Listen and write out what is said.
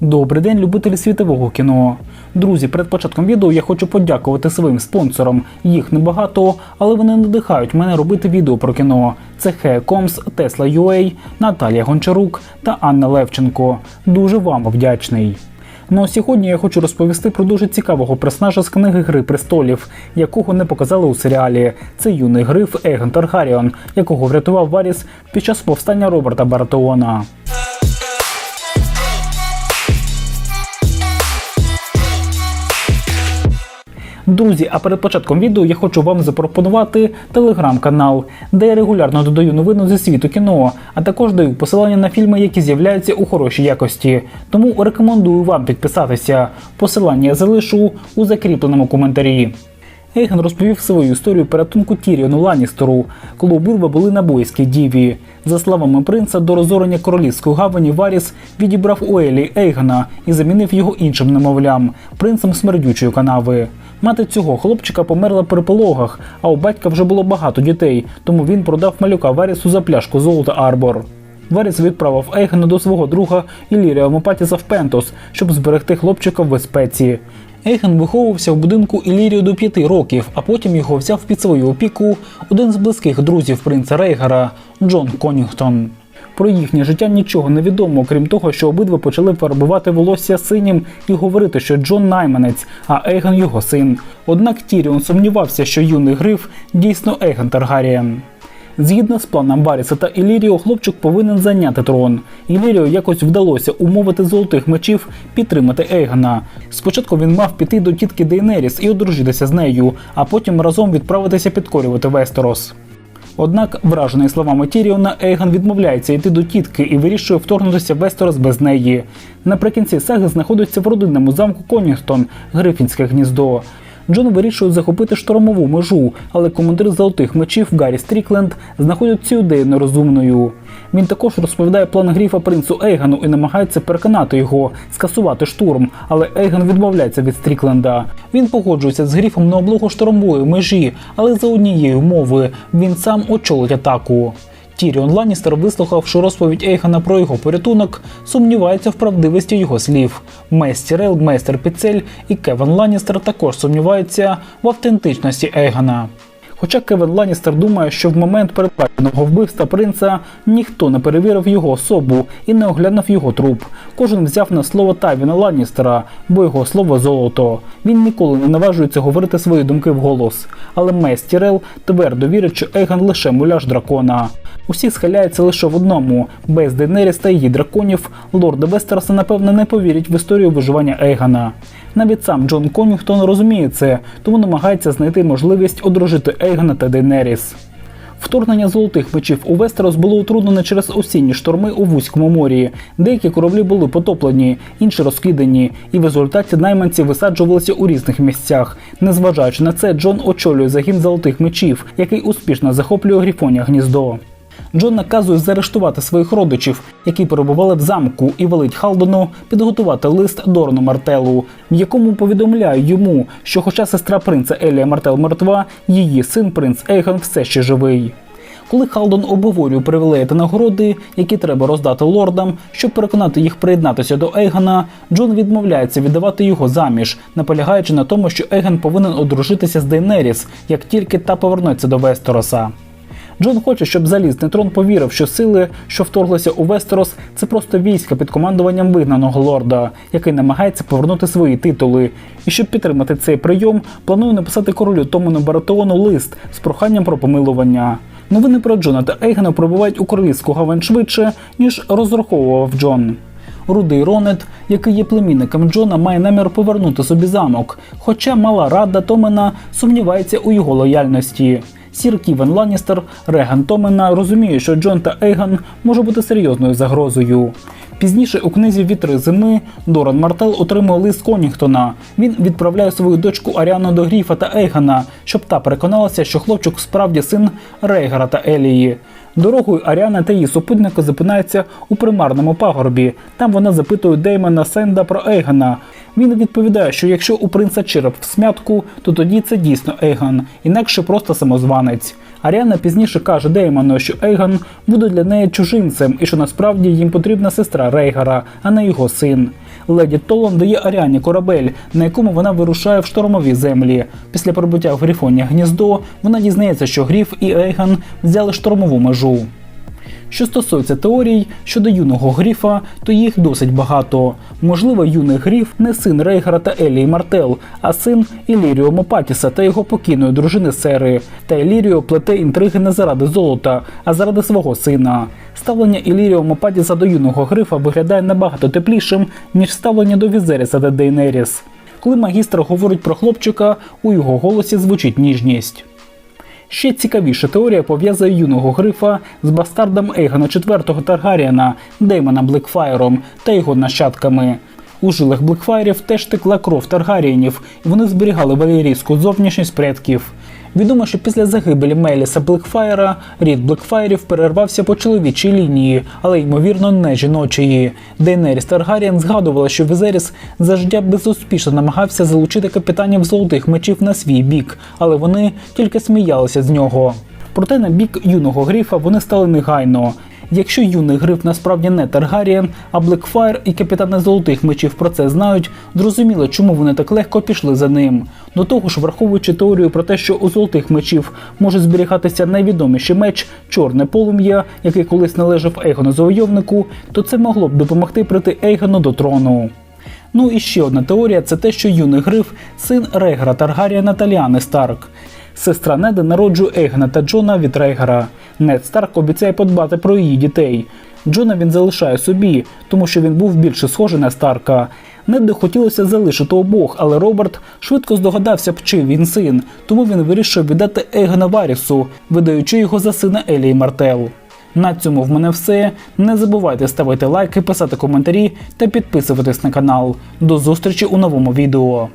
Добрий день, любителі світового кіно. Друзі, перед початком відео я хочу подякувати своїм спонсорам. Їх небагато, але вони надихають мене робити відео про кіно. Це Хеекомс, Тесла UA, Наталія Гончарук та Анна Левченко. Дуже вам вдячний. Ну а сьогодні я хочу розповісти про дуже цікавого персонажа з книги Гри престолів, якого не показали у серіалі. Це юний гриф Егон Таргаріон, якого врятував Варіс під час повстання Роберта Баратеона. Друзі, а перед початком відео я хочу вам запропонувати телеграм-канал, де я регулярно додаю новини зі світу кіно, а також даю посилання на фільми, які з'являються у хорошій якості. Тому рекомендую вам підписатися. Посилання залишу у закріпленому коментарі. Ейген розповів свою історію порятунку Тіріону Ланністеру, коли обидва були на бойській діві. За словами принца, до розорення королівської гавані Варіс відібрав у Елі Ейгена і замінив його іншим немовлям, принцем смердючої канави. Мати цього хлопчика померла при пологах, а у батька вже було багато дітей, тому він продав малюка Варісу за пляшку золота Арбор. Варіс відправив Ейгена до свого друга Ілірія Мопатіса в Пентос, щоб зберегти хлопчика в безпеці. Ейген виховувався в будинку Ілірію до п'яти років, а потім його взяв під свою опіку один з близьких друзів принца Рейгара Джон Конінгтон. Про їхнє життя нічого не відомо, крім того, що обидва почали фарбувати волосся синім і говорити, що Джон найманець, а Ейген його син. Однак Тіріон сумнівався, що юний гриф дійсно Ейген Таргарієн. Згідно з планом Баріса та Іліріо, хлопчик повинен зайняти трон. Іліріо якось вдалося умовити золотих мечів підтримати Ейгона. Спочатку він мав піти до тітки Дейнеріс і одружитися з нею, а потім разом відправитися підкорювати Вестерос. Однак, вражений словами Тіріона, Ейган відмовляється йти до тітки і вирішує вторгнутися в Вестерос без неї. Наприкінці саги знаходиться в родинному замку Конінгтон, Грифінське гніздо. Джон вирішує захопити штормову межу, але командир золотих мечів Гаррі Стрікленд знаходить цю ідею нерозумною. Він також розповідає план гріфа принцу Ейгану і намагається переконати його скасувати штурм, але Ейган відмовляється від Стрікленда. Він погоджується з гріфом на облогу штормової межі, але за однієї умови він сам очолить атаку. Тіріон Ланністер, вислухавши розповідь Ейгана про його порятунок, сумнівається в правдивості його слів. Мес Тірел, Мейстер Піцель і Кевен Ланністер також сумніваються в автентичності Ейгана. Хоча Кевен Ланністер думає, що в момент передбаченого вбивства принца ніхто не перевірив його особу і не оглянув його труп. Кожен взяв на слово Тавіна Ланністера, бо його слово золото. Він ніколи не наважується говорити свої думки вголос. Але Мес Тірел твердо вірить, що Ейган лише муляж дракона. Усі схиляються лише в одному: без Дейнеріс та її драконів лорди Вестероса напевно не повірять в історію виживання Ейгана. Навіть сам Джон Конінгтон розуміє це, тому намагається знайти можливість одружити Ейгана та Дейнеріс. Вторгнення золотих мечів у Вестерос було утруднене через осінні шторми у вузькому морі. Деякі кораблі були потоплені, інші розкидані, і в результаті найманці висаджувалися у різних місцях. Незважаючи на це, Джон очолює загін золотих мечів, який успішно захоплює Грифоня гніздо. Джон наказує заарештувати своїх родичів, які перебували в замку, і велить Халдону підготувати лист Дорану Мартелу, в якому повідомляє йому, що, хоча сестра принца Елія Мартел мертва, її син принц Ейгон все ще живий. Коли Халдон обговорює привілеї та нагороди, які треба роздати лордам, щоб переконати їх приєднатися до Ейгона, Джон відмовляється віддавати його заміж, наполягаючи на тому, що Ейген повинен одружитися з Дейнеріс, як тільки та повернеться до Вестероса. Джон хоче, щоб залізний трон повірив, що сили, що вторглися у Вестерос, це просто війська під командуванням вигнаного лорда, який намагається повернути свої титули. І щоб підтримати цей прийом, планує написати королю Томону Баратеону лист з проханням про помилування. Новини про Джона та Ейгена прибувають у королівську гавань швидше, ніж розраховував Джон. Рудий Ронет, який є племінником Джона, має намір повернути собі замок, хоча мала рада Томена сумнівається у його лояльності. Сір Ківен Ланністер, Реган Томена розуміє, що Джон та Ейган може бути серйозною загрозою. Пізніше у книзі Вітри зими Доран Мартел отримує лист Конінгтона. Він відправляє свою дочку Аріану до Гріфа та Ейгана, щоб та переконалася, що хлопчик справді син Рейгара та Елії. Дорогою Аріана та її супутники зупиняються у примарному пагорбі. Там вона запитує Деймона Сенда про Ейгана. Він відповідає, що якщо у принца череп в смятку, то тоді це дійсно Ейган, інакше просто самозванець. Аріана пізніше каже Деймону, що Ейган буде для неї чужинцем і що насправді їм потрібна сестра Рейгара, а не його син. леді Толон дає Аріані корабель, на якому вона вирушає в штормові землі. Після прибуття в Грифоні гніздо вона дізнається, що Гріф і Ейган взяли штормову межу. Що стосується теорій щодо юного гріфа, то їх досить багато. Можливо, юний гріф не син Рейгара та Елії Мартел, а син Іліріо Мопатіса та його покійної дружини Сери. Та Іліріо плете інтриги не заради золота, а заради свого сина. Ставлення Іліріо Мопатіса до юного грифа виглядає набагато теплішим, ніж ставлення до Візеріса та Дейнеріс. Коли магістр говорить про хлопчика, у його голосі звучить ніжність. Ще цікавіша теорія пов'язує юного грифа з бастардом Ейгана IV Таргаріана Деймоном Блекфайром та його нащадками. У жилах Блекфайрів теж текла кров Таргарієнів, і вони зберігали валерійську зовнішність предків. Відомо, що після загибелі Меліса Блекфайра рід Блекфайрів перервався по чоловічій лінії, але ймовірно не жіночої. Дейнеріс Таргаріан згадувала, що Візеріс за життя безуспішно намагався залучити капітанів золотих мечів на свій бік, але вони тільки сміялися з нього. Проте на бік юного гріфа вони стали негайно. Якщо юний гриф насправді не Таргарієн, а Блекфайр і капітани золотих мечів про це знають, зрозуміло, чому вони так легко пішли за ним. До того ж, враховуючи теорію про те, що у золотих мечів може зберігатися найвідоміший меч чорне полум'я, який колись належав Ейгону завойовнику, то це могло б допомогти прийти Ейгону до трону. Ну і ще одна теорія це те, що юний гриф син Рейгара Таргаріана та Ліани Старк. Сестра Неда народжує Ейгона та Джона від Рейгара. Нед Старк обіцяє подбати про її дітей. Джона він залишає собі, тому що він був більше схожий на Старка. Неду хотілося залишити обох, але Роберт швидко здогадався, б, чий він син, тому він вирішив віддати Ейгона Варісу, видаючи його за сина Елії Мартел. На цьому в мене все. Не забувайте ставити лайки, писати коментарі та підписуватись на канал. До зустрічі у новому відео.